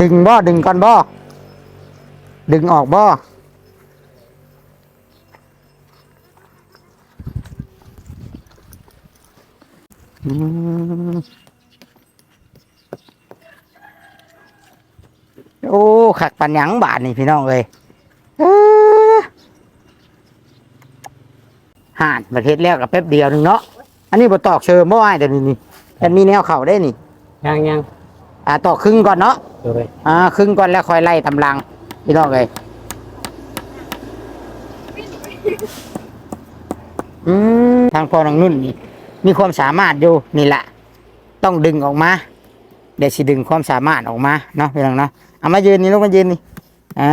ดึงบ่ดึงก่อนบ่ดึงออกบ่อืมโอ้ขักปันหยังบาทนี่พี่น้องเอ้ยเอ้อห่านประเทศแล้วกับแป๊บเดียวหนึงเนาะ อันนี้บ่ตอกเชิมบ่อ้ายแต่นี่นี่มันมีแนวเข่าได้นี่ ยังยังอ่าตอกครึ่งก่อนเนาะ โดยอ่าครึ่งก่อนแล้วค่อยไล่ตำลัง พี่น้องเลยอืมทางพ่อน้องนุ่นนี่ มีความสามารถอยู่นี่แหละ ต้องดึงออกมา เดี๋ยวสิดึงความสามารถออกมาเนาะพี่น้องเนาะเอามายืนนี่ลูกมายืนนี่อ่า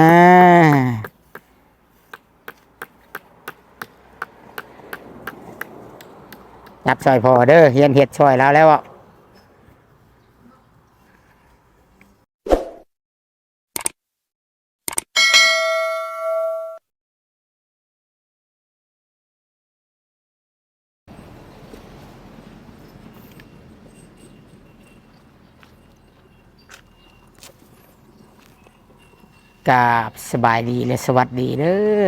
จับซอยพอเด้อเฮียนเห็ดซอยแล้วแล้วอะ กาบสบายดีและสวัสดีเด้อ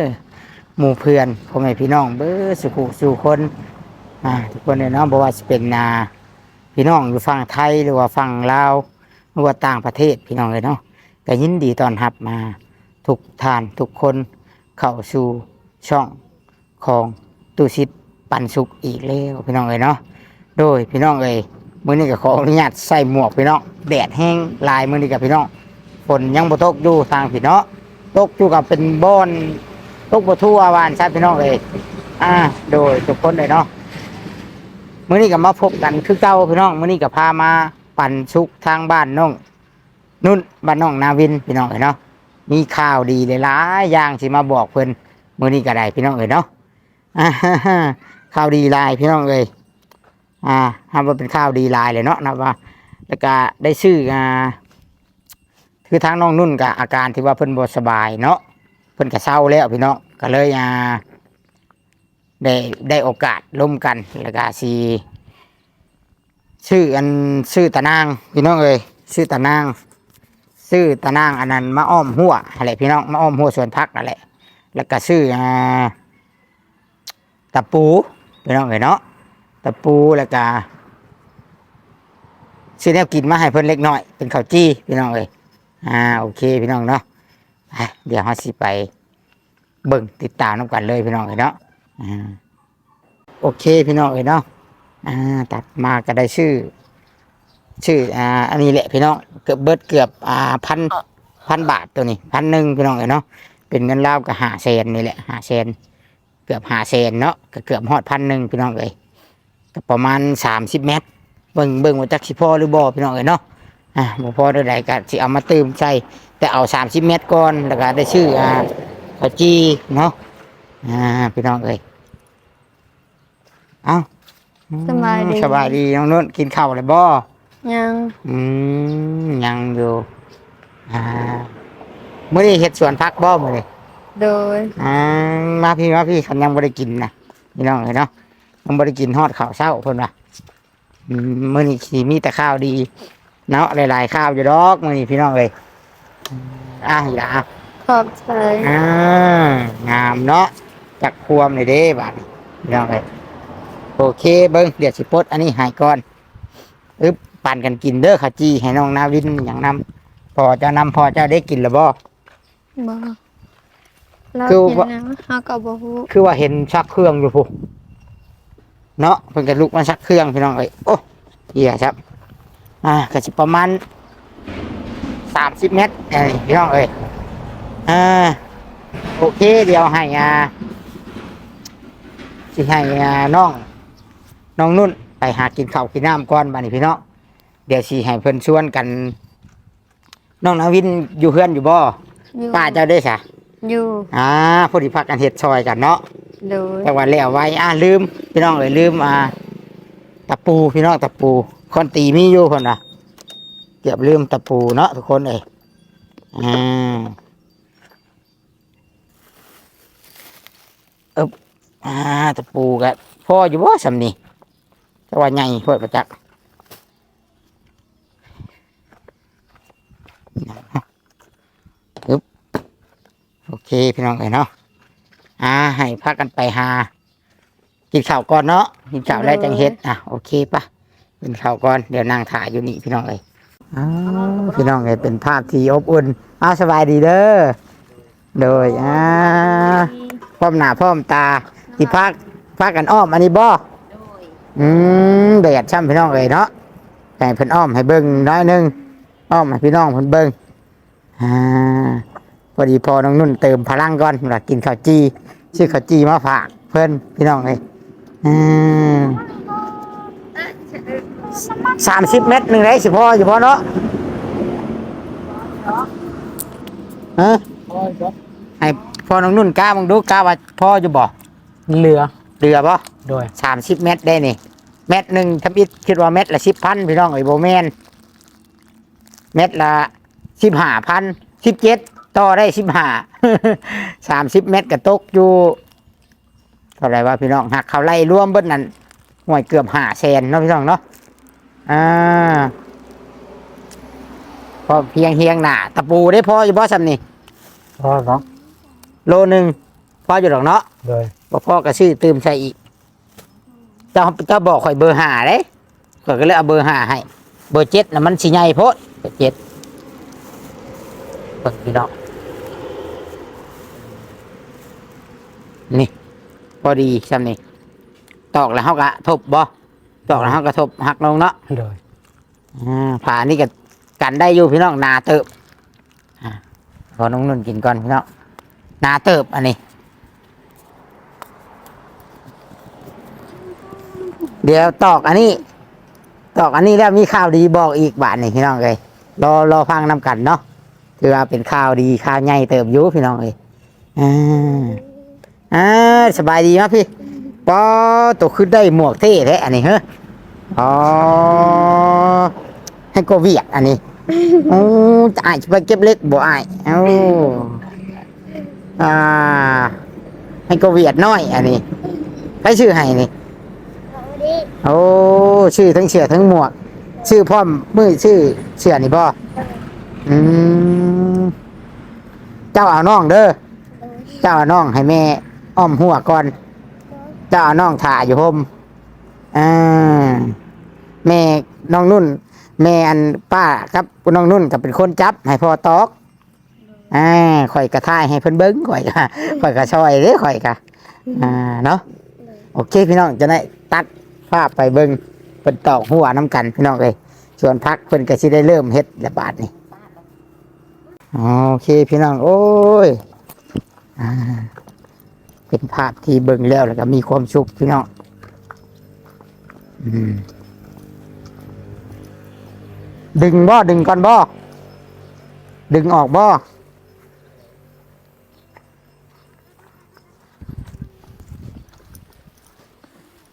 หมู่เพื่อนพ่อแม่พี่น้องเบ้อสุขสู่คนอ่าทุกคนเลยเนาะบ่ว่าจะเป็นนาพี่น้องอยู่ฝั่งไทยหรือว่าฝั่งลาวหรือว่าต่างประเทศพี่น้องเลยเนาะก็ยินดีตอนรับมาทุกท่านทุกคนเข้าสู่ช่องของตูซิดปันสุขอีกแล้วพี่น้องเลยเนาะโดยพี่น้องเลยมื้อนี้ก็ขออนุญาตใส่หมวกพี่น้องแดดแห้งลายมื้อนี้กับพี่น้อง ฝนยังบ่ตกอยู่ทางพี่เนาะตกอยู่กับเป็นบ่อนตกบ่ทั่ววานชาติพี่น้องเลยอ่า โดยทุกคนเลยเนาะมื้อนี้ก็มาพบกันคือเก่าพี่น้องมื้อนี้ก็พามาปั่นสุกทางบ้านน้องนุ่นบ้านน้องนาวินพี่น้องเอ้ยเนาะมีข่าวดีหลายๆอย่างสิมาบอกเพิ่นมื้อนี้ก็ได้พี่น้องเอ้ยเนาะอ่าข่าวดีหลายพี่น้องเอ้ยอ่าทำว่าเป็นข่าวดีหลายเลยเนาะนะว่าแล้วก็ได้ชื่ออ่า คือทางน้องนุ่นกับอาการที่ว่าเพิ่นบ่สบายเนาะเพิ่นก็เศร้าแล้วพี่น้องก็เลยอ่าได้ได้โอกาสร่วมกันแล้วก็สีชื่ออันชื่อตะนางพี่น้องเอ้ยชื่อตะนางชื่อตะนางอันนั้นมาอ้อมหัวอะไรพี่น้องมาอ้อมหัวส่วนพักนั่นแหละแล้วก็ชื่ออ่าตะปูพี่น้องเอ้ยเนาะตะปูแล้วก็ซื้อแนวกินมาให้เพิ่นเล็กน้อย เป็นข้าวจี้พี่น้องเอ้ย อ่าโอเคพี่น้องเนาะไปเดี๋ยวเราสิไปเบิ่งติดตามน้ำกันเลยพี่น้องเอ้ยเนาะอ่าโอเคพี่น้องเอ้ยเนาะอ่าตัดมาก็ได้ชื่อ ชื่ออ่าอันนี้แหละพี่น้องเกือบเบิดเกือบอ่าพันพันบาทตัวนี้พันหนึ่งพี่น้องเอ้ยเนาะเป็นเงินลาวกับหาเซนนี่แหละหาเซนเกือบหาเซนเนาะก็เกือบฮอดพันหนึ่งพี่น้องเอ้ยก็ประมาณสามสิบเมตรเบิ่งเบิ่งว่าจักสิพอหรือบ่พี่น้องเอ้ยเนาะ อ่าบ่พอได้ใดก็สิเอามาเติมใส่แต่เอาสามสิบเมตรก่อนแล้วก็ได้ชื่ออ่าข้าวจีเนาะอ่าพี่น้องเอ้ยเอ้าสบายดี สบายดีน้องนุ่นกินข้าวเลยบ่ ยังอืมยังอยู่อ่ามื้อนี้เฮ็ดสวนผักบ่มื้อนี้โดยอ่ามาพี่มาพี่คันยังบ่ได้กินนะพี่น้องเอ้ยเนาะยังบ่ได้กินฮอดข้าวเช้าเพิ่นว่าอืมมื้อนี้สิมีแต่ข้าวดี เนาะหลายๆข้าวอยู่ดอกมื้อนี้พี่น้องเอ้ยอะอย่าขอบใจอ่างามเนาะจักควมเลยเด้บาดนี้พี่น้องเอ้ยโอเคเบิ่งเดี๋ยวสิปลดอันนี้ใหายก่อนอึบปั่นกันกินเด้อข้าวจี้ให้น้องนาวินอย่างนำพอเจะนำพอเจ้าได้กินหรือบ่ บ่เราคือกินว่านะเฮาก็บ่ฮู้คือว่าเห็นชักเครื่องอยู่พุเนาะเพิ่นก็ลุกมาชักเครื่องพี่น้องเอ้ยโอ้เหี้ยครับ อ่าก็สิประมาณสามสิบเมตรเอ้ยพี่น้องเอ้ยอ่าโอเคเดี๋ยวให้อ่าสิให้อ่าน้อง น้องนุ่นไปหากินข้าวกินน้ำก่อนบ้านี้พี่น้องเดี๋ยวสิให้เพิ่นชวนกัน น้องนาวินอยู่เพื่อนอยู่บ่อยู่ป้าเจ้าได้สะอยู่อ่าพอดีพักกันเฮ็ดซอยกันเนาะโดยแต่ว่าแล้วไว้อ่าลืม พี่น้องเอ้ยลืมอ่าตะปูพี่น้องตะปู คนตีมีอยู่คนน่ะเกือบลืมตะปูเนาะทุกคนเอ้ยอ่าเอบอ่าตะปูก็พออยู่บ่สำนี่แต่ว่าใหญ่โพดประจักษ์ปึ๊บโอเค พี่น้องเอ้ยเนาะอ่าให้พากันไปหากินข้าวก่อนเนาะกินข้าวแล้วจังเฮ็ดอะโอเคปะ กินข้าวก่อนเดี๋ยวนั่งถ่ายอยู่นี่พี่น้องเอ้ยอ้าวพี่น้องเอ้ยเป็นภาพที่อบอุ่นอ้าวสบายดีเด้อโดยอ่าพร้อมหน้าพร้อมตาที่พักพักกันอ้อมอันนี้บ่อืมแดดช่ำพี่น้องเอ้ยเนาะให้เพิ่นอ้อมให้เบิ่งน้อยหนึงอ้อมให้พี่น้องเพิ่นเบิ่งอ่าพอดีพอน้องนุ่นเติมพลังก่อนหลักกินข้าวจีชื่อข้าวจีมาฝากเพิ่นพี่น้องเอ้ย สามสิบเมตรหนึ่งไรสิพ่ออยู่พ่อเนาะฮะให้พ่อน้องนุ่นกล้ามึงดูกล้าว่าพ่อจะบอกเรือเรือป่ะโดยสามสิบเมตรได้นี่เมตรหนึ่งทำอิดคิดว่าเมตรละสิบพันพี่น้องไอ้โบแมนเมตรละสิบห้าพันสิบเจ็ดต่อได้สิบห้าสามสิบเมตรก็ตกอยู่เท่าไหรว่าพี่น้องหักเขาไล่รวมเบิ้นั่นห่วยเกือบห้าแสนเนาะพี่น้องเนาะ อ่าพอเพียงเฮียงหนาตะปูได้พออยู่บ่ซ้ำนี่พ่อเนาะโลหนึ่งพออยู่หรอกเนาะโดยบ่พ่อก็ซื้อตืมใส่อีกเจ้าเจ้าบอกข่อยเบอร์ห้าเลยข่อยก็เลยเอาเบอร์ห้าให้ เบอร์เจ็ดน่ะมันสิใหญ่โพดเบอร์เจ็ดเบิ่งพี่น้องนี่ พอดีซ้ำนี่ตอกแล้วเฮาก็ทบบ่ ตอกแล้วเฮาก็ทบหักลงเนาะโดยอ่าผ่านี่ก็กันได้อยู่พี่น้องนาเติบอ่าขอน้องนุ่นกินก่อนพี่น้องนาเติบอันนี้ เดี๋ยวตอกอันนี้ ตอกอันนี้แล้วมีข่าวดีบอกอีกบาทนี่พี่น้องเลยรอรอฟังนำกันเนาะถือว่าเป็นข่าวดีข่าวใหญ่เติบอยุพี่น้องเลยอ่าอ่าสบายดีมั้ยพี่ ปอตัวขึ้นได้หมวกเท่แท้อันนี้เฮ้ออ๋อให้ก็เวียดอันนี้โอ้จะอายจะไปเก็บเล็กบ่อายเอ้าอ่า ให้ก็เวียดน้อย อันนี้ใครชื่อให้นี่โอ้ชื่อทั้งเสือทั้งหมวก ชื่อพ่อมมือชื่อเสือนี่บ่อืมเจ้าเอาน้องเด้อเจ้าเอาน้องให้แม่อ้อมหัวก่อน เจ้าเอาน้องถ่าอยู่ห่มอ่าแม่น้องนุ่น แม่อันป้าครับน้องนุ่นก็เป็นคนจับ ให้พ่อตอกอ่าข่อยกระท่ายให้เพิ่นเบิ้งข่อยกะข่อยกระชอยเด้ข่อยกะอ่าเนาะโอเคพี่น้องจะได้ตัดภาพไปเบิ่งเพิ่นตอกหัวน้ำกันพี่น้องเอ้ยส่วนพักเพิ่นก็สิได้เริ่มเฮ็ดระบาดนี่โอเคพี่น้องโอ้ยอ่า เป็นภาพที่เบิ่งแล้วแล้วก็มีความสุขพี่น้องอืมดึงบ่ดึงก่อนบ่ดึงออกบ่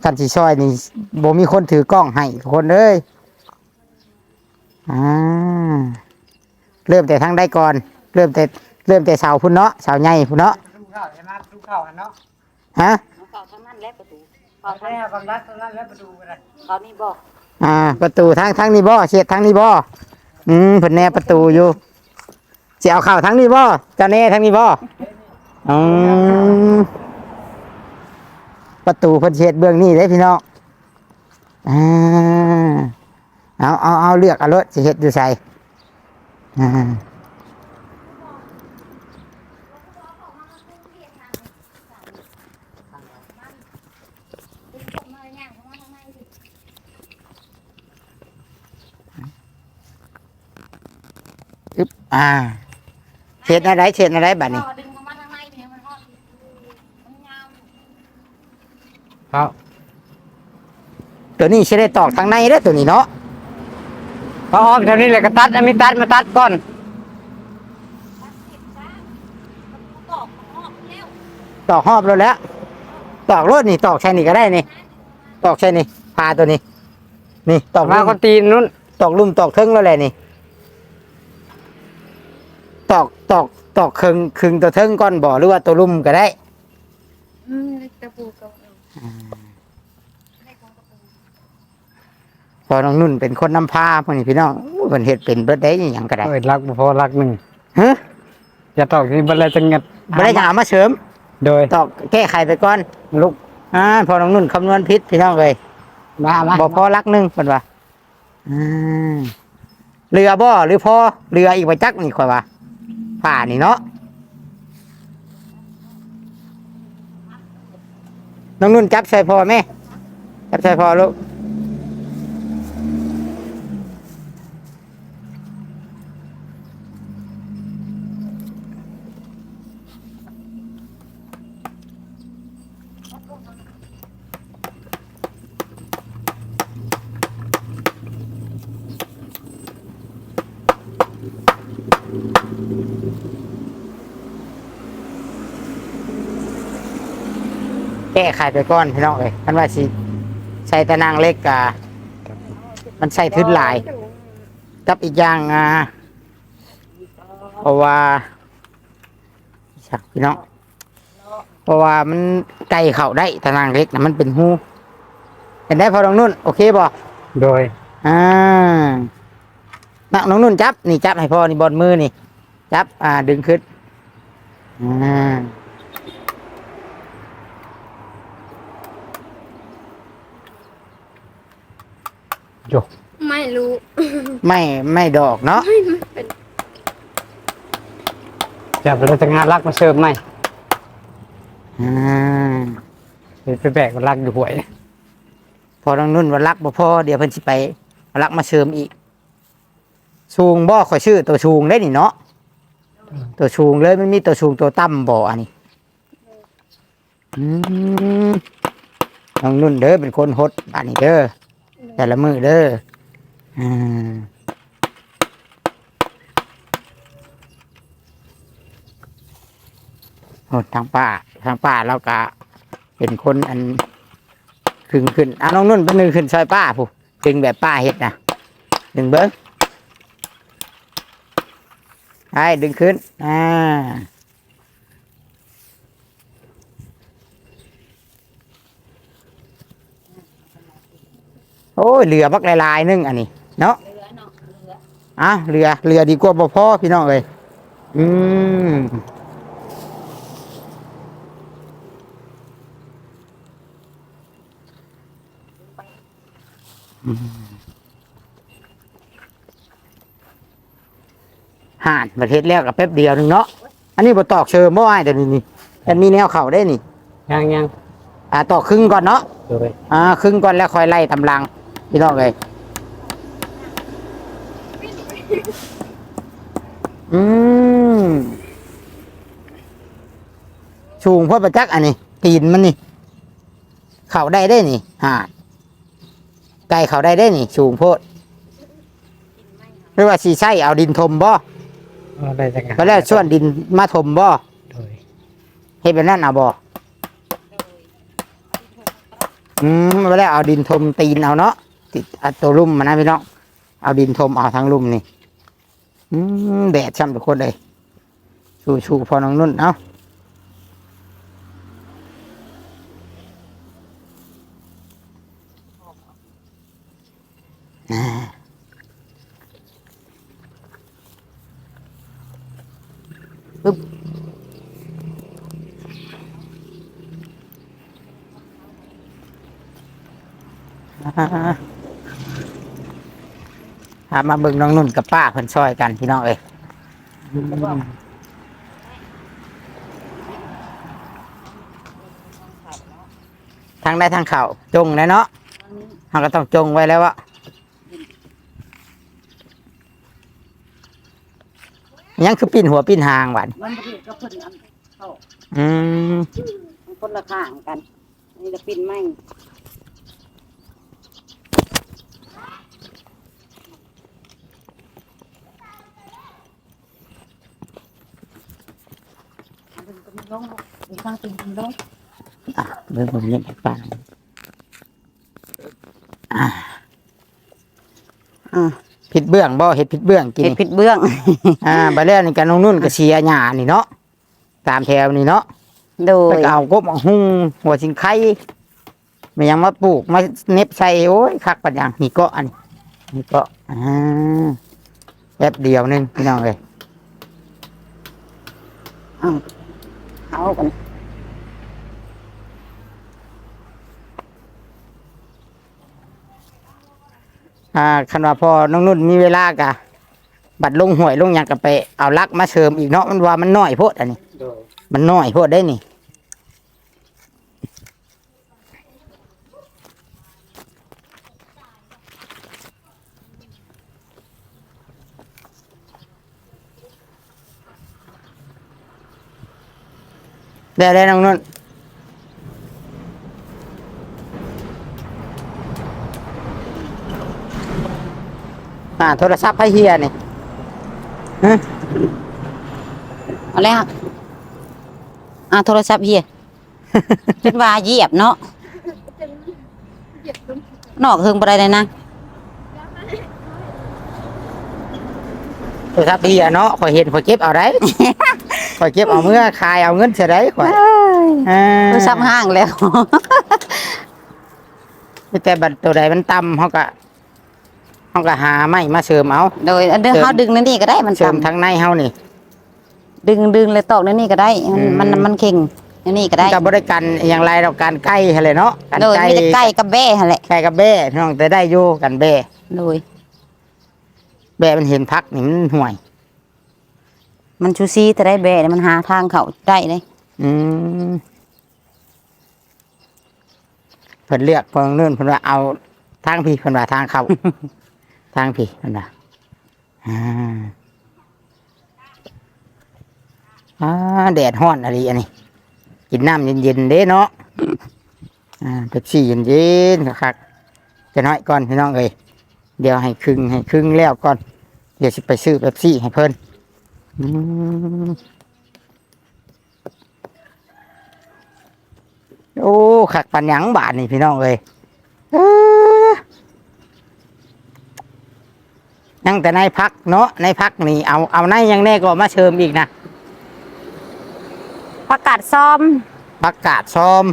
กันสิซอยนี่บ่มีคนถือกล้องให้ทุกคนเอ้ยอ่าเริ่มแต่ทางได้ก่อน เริ่มแต่เริ่มแต่เสาพุ่นเนาะเสาใหญ่พุ่นเนาะดู ข้าวใช่ไหมดูข้าวหันเนาะฮะเขาทางนั้นและประตูเอาแค่บางรัดตรงนั้นแล้วไปดูกันเลยเขานี่บอกอ่า ประตูทางทางนี้บ่เสียดทางนี้บ่อืมเพิ่นแน่ประตูอยู่สิเอาเข้าทางนี้บ่เจะแน่ทางนี้บ่อืมประตูเพิ่นเสียดเบื้องนี้เด้พี่น้องอ่าเอาเอาเอาเลือกเอารถสิเฮ็ดอยู่ใส่อ่า อึ๊บอ่าเช็ดอะไรเช็ดอะไรบัดนี้ดึงเข้ามาทางในเนี่ยมันฮอดมันยาวครับ ตัวนี้ใช้ได้ตอกทางในเด้อตัวนี้เนาะพออ้อมเท่านี้เลยก็ตัดอันนี้ตัดมาตัดก่อนตอกมันฮอดแล้วตอกหอบแล้วแหล้วตอกรถนี่ตอกใช่นี่ก็ได้นี่ ตอกใช่นี่พาตัวนี้ นี่ตอกมาลุ่มคนตีนนู้นตอกลุ่มตอกเทิงแล้วแหละนี่ ตอกตอกตอกครึ่งครึ่งตัวเทิงก้อนบ่อหรือว่าตัวลุ่มก็ได้อืมตะปูกับพอน้องนุ่นเป็นคนนำพาพวกนี้พี่น้องอู้เพิ่นเฮ็ดเป็นเบิดได้อหยังก็ได้ เอ้ยรักบ่พอรักหนึ่งฮะจะตอกนี่บ่เลยจังงัดบ่ได้จะเอามาเสริม โดยตอกแก้ไขไปก่อนลูกอ่าพอน้องนุ่นคำนวณผิดพี่น้องเอ้ยมามาบ่พอลักหนึงเพิ่นว่าอืมเรือบ่หรือพอเรืออีกบ่จักนี่ข่อยว่า ผ่านี่เนาะน้องนุ่นจับใส่พอไหมจับใส่พอลูก แก้ไขไปก่อนพี่น้องเอ้ยคันว่าสิใส่ตะนางเล็กกะมันใส่ทึดหลายกับอีกอย่างอ่าเพราะว่าชักพี่น้องเพราะว่ามันไก่เข่าได้ตะนางเล็กนะมันเป็นหูเห็นได้พอน้องนุ่น โอเคบ่โดยอ่านักน้องนุ่นจับ นี่จับให้พ่อนี่บอลมือนี่ จับ อ่า ดึงขึ้นอ่า โยไม่รู้ ไม่ไม่ดอกเนาะเป็นจะบ่เลยจังงานรักมาเสริมไหมอ่าเดี๋ยวไปแบกมันรักอยู่หวย พอน้องนุ่นวันรักบ่พอเดี๋ยวเพิ่นสิไปเอารักมาเสริมอีกชูงบ่ขอยชื่อตัวชูงได้นี่เนาะตัวชูงเลยมันมีตัวชูงตัวต่ำบ่อันนี้อืมน้องนุ่นเด้อเป็นคนฮดอันนี้เด้อ แต่ละมือเด้ออืมโหดทางป้าทางป้าเราก็เป็นคนอันขึ้นขึ้นอะน้องนุ่นเป็นนึงขึ้นซอยป้าผู้ดึงแบบป้าเฮ็ดนะดึงเบิ้งใช่ดึงขึ้นอ่า อ้ยเรือบักลายๆนึงอันนี้ เนาะเหลือเนาะเหลืออะเรือเรือดีกว่าบ่พ่อพี่น้องเลยอืมอืมห่านประเทศแล้วกับแป๊บเดียวหนึงเนาะ อันนี้บ่ตอกเชิมบ่อ้ายแต่นี่นี่มันมีแนวเข่าได้นี่ยังยังอ่าตอกครึ่งก่อนเนาะโดยอ่าครึ่งก่อนแล้วค่อยไล่ตำลัง พี่น้องเลยอืมชูงพ่อประจักษ์อันนี้ตีนมันนี่ เข่าได้ได้นี่ฮะไก่เข่าได้ได้นี่ชูงโพดไม่ว่าสีใช่เอาดินทมบ่เอาได้จังงานก็แล้วส่วนดินมาทมบ่โดยให้เป็นนั่นเอาบ่อืมมาแล้วเอาดินทมตีนเอาเนาะ ติดเอาตัวลุ่มมานะพี่น้องเอาดินทมเอาทั้งลุ่มนี่แดดช่ำทุกคนเลยชูชูพอน้องนุ่นเอาอ่าปึ๊บอ่า หามาเบิ่งน้องนุ่นกับป้าเพิ่นช่วยกันพี่น้องเอ้ยอืมทางได้ทางเข่าจงเลยเนาะเราก็ต้องจงไว้แล้ววะยังคือปิ้นหัวปิ้นหางหวานมันบ่ถือก็เพิ่นอันเข้าอืมมันคนละข้างกันอันนี่จะปินไม้อันนี้ก็มี ลงมีข้างตีนมีลงอะเบิ่งผมเล่นป้าอ่าอ่าผิดเบื้องบ่เห็ดผิดเบื้องกินเห็ดนี่ผิดเบื้อง อ่าบาแล้วนี่กันน้องนุ่นก็เชียร์หญ้านี่เนาะตามแถวนี่เนาะโดไปยเอากบเอาหุ้งหัวสิงไข่ไม่ยังมาปลูกมาเน็บใส่โอ้ยคักปัญญังนี่ก็อันนี้นี่ก็อ่าแป๊บเดียวหนึงพี่น้องเลย เอากันอ่าคันว่าพอน้องนุ่นมีเวลากะ บัดลงหวยลงหยังก็ไปเอาลักมาเสริมอีกเนาะมันว่ามันน้อยโพดอันนี้โดยมันน้อยโพดได้นี่ ได้ได้น้องนุ่นอ่าโทรศัพท์ให้เฮียนี่ฮะเอาแล้วอ่าโทรศัพท์เฮียเป็นว่าเหยียบเนาะนอกเฮิงบ่ได้เลยนะ โทรศัพท์เฮียเนาะข่อยเห็นข่อยเก็บเอาได้ ข่อยเก็บเอาเมื่อขายเอาเงินเสียได้ข่อยอ่าโทรศัพท์ห้างแล้ว มีแต่บัตรตัวใดมันต่ำเขาก็เขาก็หาไม้มาเสริมเอาโดยอันเดิมเสริมเฮาดึงนั่นนี่ก็ได้มันเสริมต่ำทั้งในเฮานี่ ดึงดึงเลยตอกนั่นนี่ก็ได้ มันอืมมันมันเข่งนั่นนี่ก็ได้ กับบริการอย่างไรเราการใกล้อะไรเนาะการโดยใกล้มีแต่ใกล้กับแบ้หั่นแหละใกล้กับแบ่พี่น้องแต่ได้อยู่กันแบ่โดย แบ่มันเห็นพักนี่มันห่วย มันชูซีแต่ได้แบ้เนี่ยมันหาทางเขาได้เลยอืมเพิ่นเลือกเพิ่นนู่นเพิ่นว่าเอาทางพี่เพิ่นว่าทางเข้าทางพี่เพิ่นว่าอ่าอ่าแดดฮ้อนอะไรอันนี้กินน้ำเย็นๆเด้เนาะ อ่าเป๊ปซี่เย็นๆคักๆจะน้อยก่อนพี่น้องเอ้ย เดี๋ยวให้ครึ่งให้ครึ่งแล้วก่อน เดี๋ยวสิไปซื้อเป๊ปซี่ให้เพิ่นอืมโอ้ขักปันหยังบาทนี่พี่น้องเอ้ยเอ้อยังแต่ในพักเนาะในพักนี่เอาเอาในยังแน่ก็มาเชิมอีกนะประกาศซ้อมผักกาดซ้อม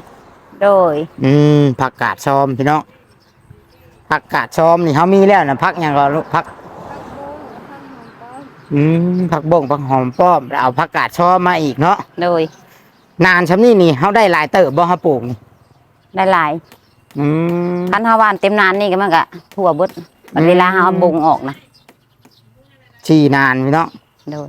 โดย อืมผักกาดซ้อมพี่น้อง ผักกาดซ้อมนี่เขามีแล้วนะผักหยังก็ลูกผักอืมผักบงผักหอมป้อมแล้วเอาผักกาดซ้อมมาอีกเนาะโดยนานชำนี่นี่เขาได้หลายเติบบ่เขาปลูกนี่ได้หลายอืมคันฮาวานเต็มนานนี่ก็มันก็ทั่วเบิดมันเวลาเฮาเอาบงออกนะชีนานพี่น้องโดย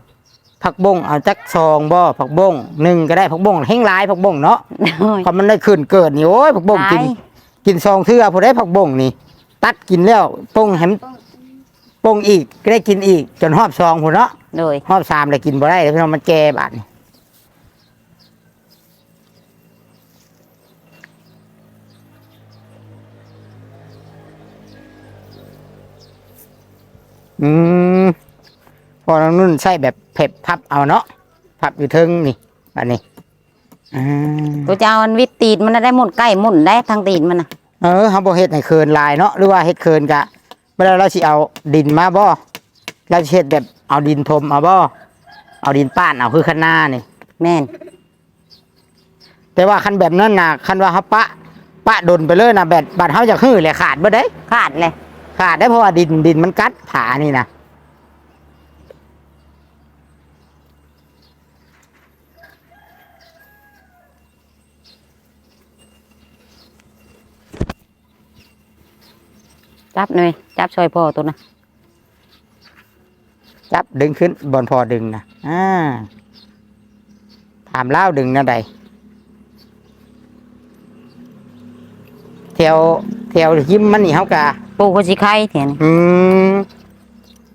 ผักบงเอาจักซองบ่ผักบงหนึ่งก็ได้ผักบงแห้งหลายผักบงเนาะโดยพอมันได้ขึ้นเกิดนี่โอ้ยผักบงหลากินยกินซองเทื่อผู้ได้ผักบงนี่ ตัดกินแล้วปงแหมปงอีกก็ได้กินอีก จนหอบซองผู้เนาะโดยหอบสามเลยกินบ่ได้เลยพี่น้องมันแก่บาดนี่อืมพอน้องนุ่นใส่แบบเผ็ดพับเอาเนาะพับอยู่เทึงนี่อันนี้อ่าตัวเจ้ามันวิดตีนมันได้หมุนใกล้หมุนได้ทางตีนมันน่ะ เออเขาบ่เฮ็ดให้เคินลายเนาะหรือว่าเฮ็ดเคินกะเวลาเราสิเอาดินมาบ่เราสิเฮ็ดแบบเอาดินทมเอาบ่เอาดินป้านเอาคือคันหน้านี่ แม่นแต่ว่าคันแบบนั้นน่ะคันว่าเขาปะ ปะดนไปเลยนะแบบบัดเขาจะฮื้อเลยขาดบ่ได้ ขาดเลย ขาดได้เพราะว่าดินดินมันกัดผานี่นะ จับหน่อยจับช่วยพ่อตัวนะจับดึงขึ้นบนพอดึงนะอ่าถามเล่าดึงนะใดแถวแถวยิ้มมันนี่เขากะปลูกโคชิไข่เถียนอืม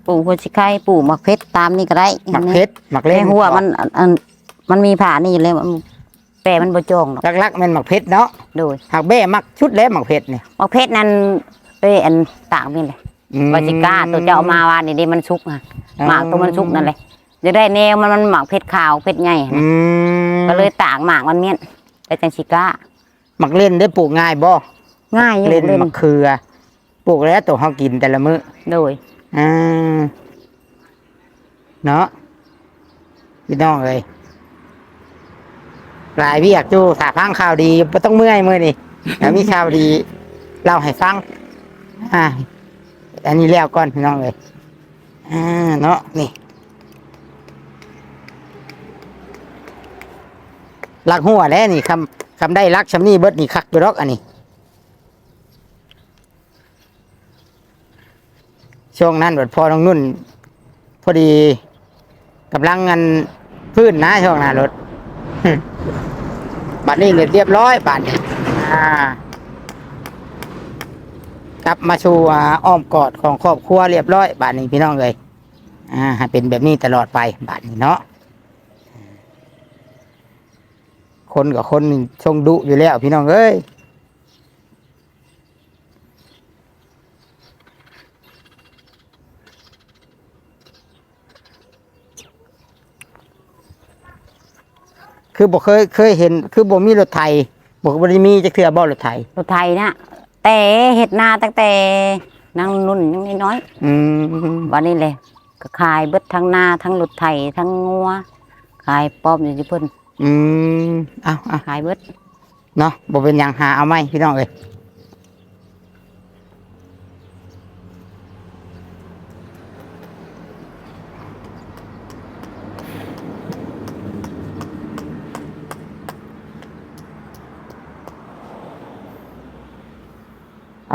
ปลูกโคชิไข่ปลูกหมักเพชรตามนี่ก็ได้หมักเพชรหมักเล่เล่นหัวมันอันอันมันมีผ่านี่เลยมันแต่มันบ่จองหรอกลักๆแมันหมักเพชรเนาะโดยหักแบ้มักชุดแล้วหมักเพชรเนี่ยหมักเพชรนั้นเอ้ ยอันต่างนี่เลยอืมวาจิก้าตัวเจ้าเอามาวานนี่เด้มันชุกอะหมากตัวมันชุกนั่นเลยจะได้แนวมันมันหมากเพชรขาวเพชรใหญ่อืนะมก็เลยต่างหมากมันเมียนแต่จังชิก้าหมักเล่นได้ปลูกง่ายบ่ง่ายอยู่เล่นเล่นมะเขือปลูกแล้วตัวเขากินแต่ละมื้อโดยอ่าเนาะพี่น้องเลยหลายพี่อยากจูถ้าฟังข่าวดีไม่ต้องเมื่อยมือนี่แล้วมีข่าวดีเล่าให้ฟัง อ่า อันนี้แล้วก่อนพี่น้องเลยอ่าเนาะนี่ลักหัวแล้วนี่คำคำได้ลักชำนี่เบิดนี่คักอยู่ดอกอันนี้ช่วงนั้นแบบพอน้องนุ่น พอดีกำลังงานพื้นนะช่วงหน้ารถบัดนี้เรียบร้อยบัดนี้อ่า กลับมาสู่อ้อมกอดของครอบครัวเรียบร้อยบัดนี้พี่น้องเลยอ่าให้เป็นแบบนี้ตลอดไปบัดนี้เนาะคนกับคนนี่ทรงดุอยู่แล้วพี่น้องเอ้ยคือบอกเคยเคยเห็น คือบ่มีรถไถบอกบ่ได้มีจะเทื่อบ่รถไถรถไทยนะ แต่เห็ดนาตั้งแต่นางนุ่นยังน้อยอืมๆวันนี้เลยก็ขายเบิดทั้งนาทั้งรถไทยทั้งงัวขายป้อมอยู่ที่เพิ่นอืมเอาเอาขายเบิด เนาะบ่เป็นหยังหาเอาไหมพี่น้องเอ้ย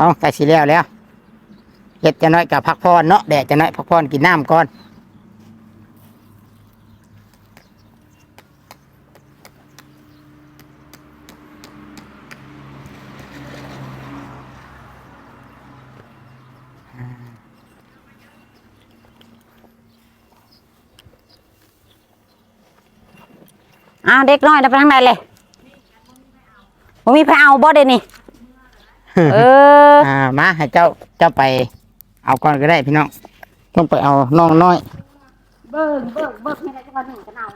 เอาใกล้สิแล้วแล้วเฮ็ดจะน้อยกับพักพรเนาะแดดจะน้อยพักพรกินน้ำก่อนอ้าวเด็กน้อยเดี๋ยวไปทางไหนเลยผมมีไปเอาบ่เดี๋ยวนี้ เออ อ่ามาให้เจ้าเจ้าไป เอาก่อนก็ได้พี่น้องต้องไปเอาน้องน้อย เบิ่งเบิ่งเบิ่งให้ได้จังหวะหนึ่งกันเอา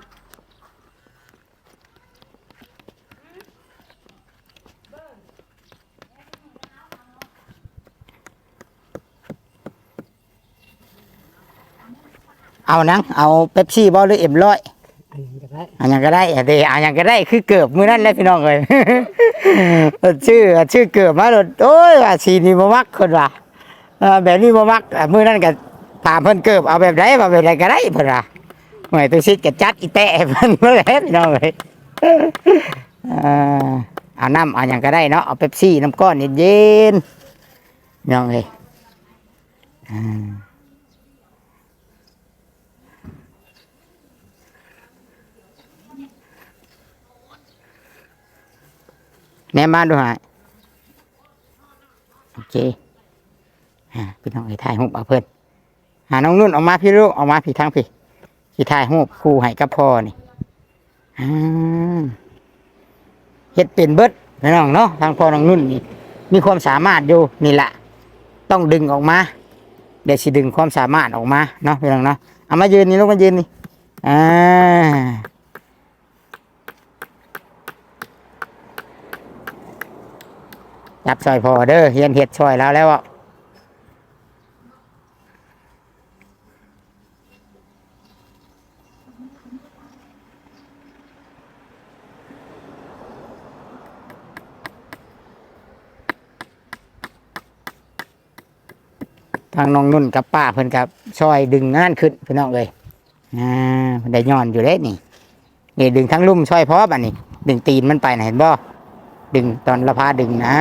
เอานังเอาเป๊ปซี่บอลหรือเอ็มร้อยอันยังก็ได้อันนี้อันยังก็ได้คือเกือบมือนั่นแหละพี่น้องเลย ชื่อชื่อเกือบมาโดดโอ้ยว่าสีนี้บ่มักคนว่าแบบนี้บ่มักมือนั่นก็ตามเพิ่นเกือบเอาแบบไหนมาแบบไหนก็ได้เพิ่นว่าหน่วยตัวชิดก็จัดอีแตะเพิ่นเมื่อไหร่พี่น้องเลยเอาน้ำเอาอย่างก็ได้เนาะเอาเป๊ปซี่น้ำก้อนเย็นๆน้องเลยอ่า แนมบ้านดูหายโอเคอ่าพี่น้องไอ้ถ่ายรูปเอาเพิ่นหาน้องนุ่นออกมาพี่ลูกออกมาพี่ทางพี่พี่ถ่ายรูปคู่ให้กับพ่อนี่อ่าเฮ็ดเป็นเบิดพี่น้องเนาะทางพ่อน้องนุ่นนี่มีความสามารถอยู่นี่แหละต้องดึงออกมา เดี๋ยวสิดึงความสามารถออกมาเนาะพี่น้องเนาะเอามายืนนี่ลูกมายืนนี่อ่า จับซอยพอเด้อเฮียนเห็ดซอยแล้วแล้วอะทางน้องนุ่นกับป้าเพิ่นกับซอยดึงงานขึ้นพี่น้องเลยอ่าเพิ่นได้ย้อนอยู่เด้นี่นี่ดึงทั้งลุ่มซอยพอมอันนี้ ดึงตีนมันไปนะเห็นบ่ ดึงตอนละพาดึงนะ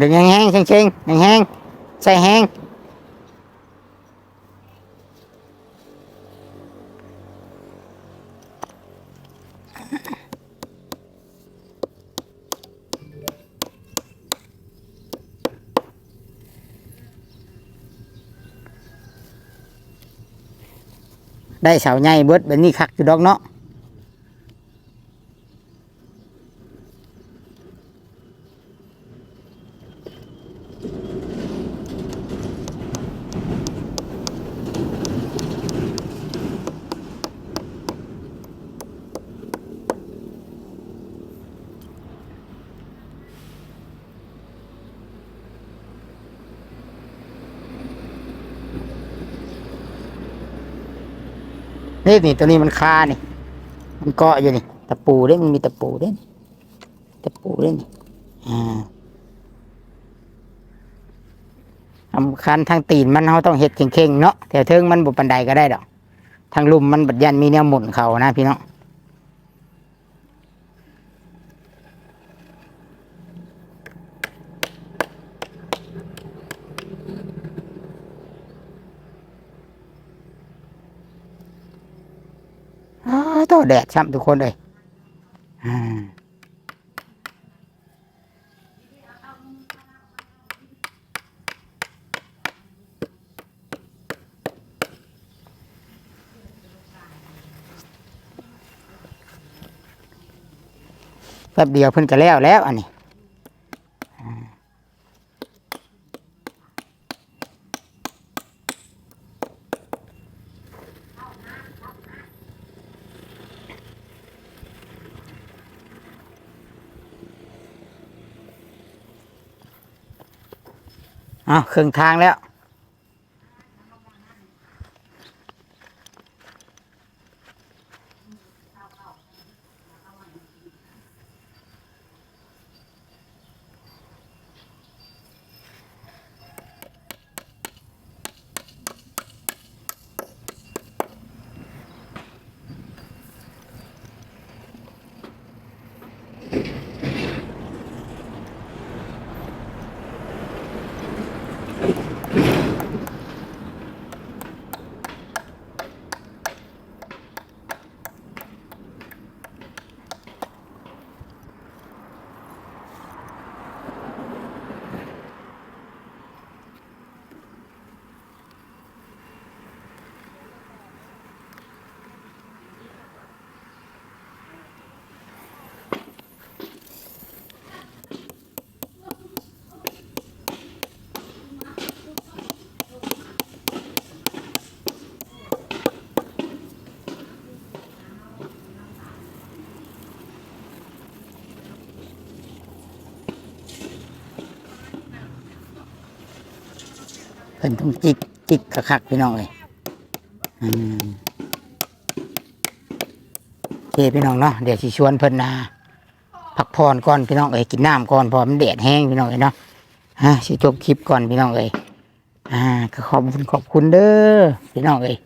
ดึงแห้งๆเชิงๆแห้งๆใส่แห้ง ได้เสาใหญ่เบิดแบบนี้คักอยู่ดอกเนาะ นี่นี่ตัวนี้มันคานี่ มันเกาะอยู่นี่ตะปูเด้มันมีตะปูเด้ตะปูเด้นี่อ่าสำคัญทางตีนมันเขาต้องเห็ดเข่งๆเนาะแต่เทิงมันบุปันไดก็ได้ดอก ทางลุมมันบัดยันมีแนวหมุนเขานะพี่น้อง ต่อแดดช้ำทุกคนเลยแป๊บเดียวเพิ่นก็แล้วแล้วอันนี้ ครึ่งทางแล้ว พิ่นต้องจิกจิกคักๆพี่น้องเลยโอเคพี่น้องเนาะเดี๋ยวสิชวนเพิ่นนาพักผ่อนก่อนพี่น้องเอ้ยกินน้ำก่อนเพอมันแดดแห้งพี่น้องเอ้ยเนาะฮะสิจบคลิปก่อนพี่น้องเอ้ยอ่าก็ขอบคุณขอบคุณเด้อพี่น้องเอ้ย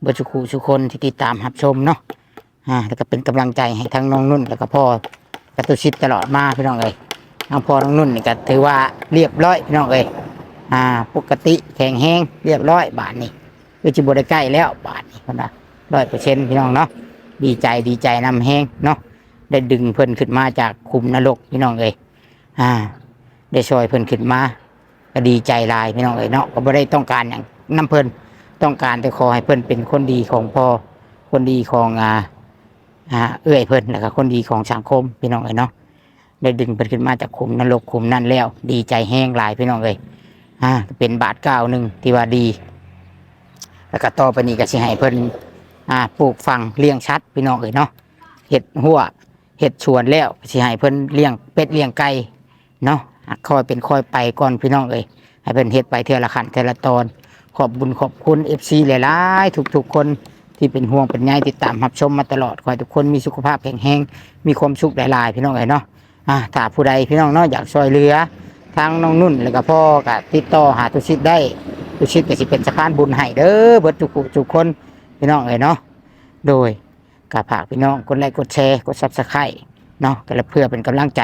เบอร์สุขสุคนที่ติดตามรับชมเนาะอ่าแล้วก็เป็นกำลังใจให้ทั้งน้องนุ่น แล้วก็พ่อกระตุชิดตลอดมาพี่น้องเอ้ยน้งพ่อน้องนุ่นนี่ก็ถือว่าเรียบร้อยพี่น้องเอ้ย อ่า ปกติแข็งแห้งเรียบร้อยบาทนี่คือจิบได้ใกล้แล้วบาทนี่คนละร้อยเปอร์เซ็นต์พี่น้องเนาะดีใจดีใจนำแห้งเนาะได้ดึงเพิ่นขึ้นมาจากคุมนรกพี่น้องเอ้ยอ่า ได้ช่วยเพิ่นขึ้นมาก็ดีใจลายพี่น้องเอ้ยเนาะก็ไม่ได้ต้องการอย่างน้ำเพิ่นต้องการแต่ขอให้เพิ่นเป็นคนดีของพ่อคนดีของอ่าอ่าเอื้อยเพิ่นแล้วก็คนดีของสังคมพี่น้องเอ้ยเนาะได้ดึงเพิ่นขึ้นมาจากคุมนรกคุมนั่นแล้ว ดีใจแห้งลายพี่น้องเอ้ย อ่าเป็นบาทเก้าหนึ่งที่ว่าดี แล้วก็ต่อไปนี้ก็สิให้เพิ่นอ่าปลูกฝังเลี้ยงชัดพี่น้องเอ้ยเนาะเห็ดหัวเห็ดชวนแล้วสิให้เพิ่นเลี้ยงเป็ดเลี้ยงไก่เนาะอะคอยเป็นคอยไปก่อนพี่น้องเอ้ยให้เพิ่นเฮ็ดไปเทอละขันเทอละตอน ขอบบุญขอบคุณเอฟซีหลายๆทุกๆคนที่เป็นห่วงเป็นใยติดตามรับชมมาตลอดขอให้ทุกคนมีสุขภาพแข็งแรงมีความสุขหลายๆพี่น้องเอ้ยเนาะอ่าถ้าผู้ใดพี่น้องเนาะอยากช่วยเหลือ ทางน้องนุ่นแล้วก็พ่อก็ติดต่อหาตุชิตได้ตุชิตก็สิเป็นสะพานบุญให้เด้อเบิดทุกทุกคนพี่น้องเอ้ยเนาะโดยก็ฝากพี่น้องกดไลค์กดแชร์กดซับสไครต์เนาะก็เพื่อเป็นกำลังใจ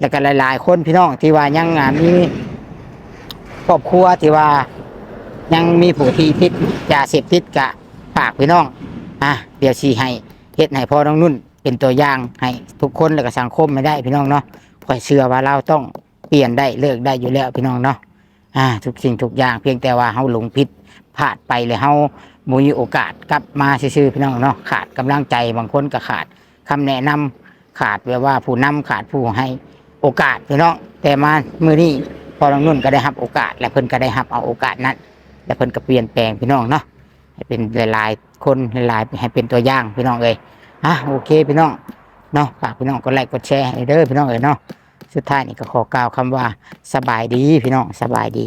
แล้วก็หลาย ๆ คนพี่น้องที่ว่ายังอ่ามีครอบครัวที่ว่ายังมีผู้ที่ติดยาเสพติดกะฝากพี่น้องอะเดี๋ยวชีให้เฮ็ดให้พ่อน้องนุ่น เป็นตัวอย่างให้ทุกคนแล้วก็สังคมไม่ได้พี่น้องเนาะคอยเชื่อว่าเราต้อง เปลี่ยนได้เลิกได้อยู่แล้วพี่น้องเนาะอ่า ทุกสิ่งทุกอย่างเพียงแต่ว่าเฮาหลงผิดพลาดไปเลยเฮาบ่มีโอกาสกลับมาซื่อๆพี่น้องเนาะขาดกำลังใจบางคนก็ขาดคำแนะนำขาดแบบว่าผู้นำขาดผู้ให้โอกาสพี่น้องแต่มามื้อนี้พอน้องนุ่นก็ได้รับโอกาส และเพิ่นก็ได้รับเอาโอกาสนั้น และเพิ่นก็เปลี่ยนแปลงพี่น้องเนาะให้เป็นหลายๆคนหลายๆให้เป็นตัวอย่างพี่น้องเอ้ยอะโอเคพี่น้องเนาะฝากพี่น้องกดไลค์กดแชร์ให้เด้อพี่น้องเอ้ยเนาะ สุดท้ายนี่ก็ขอกล่าวคำว่าสบายดีพี่น้องสบายดี